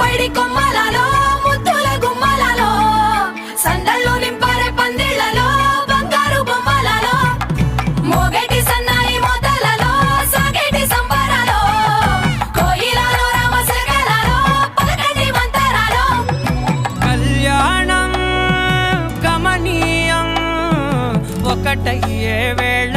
పైడి కొమ్మలలో గుమ్మలలో నింపారే బంగారు బొమ్మలలో సన్నాయి మోతలలో కోయిలలో రామశకలలో పలకటి కళ్యాణం కమనీయం ఒకటయ్యే వేళ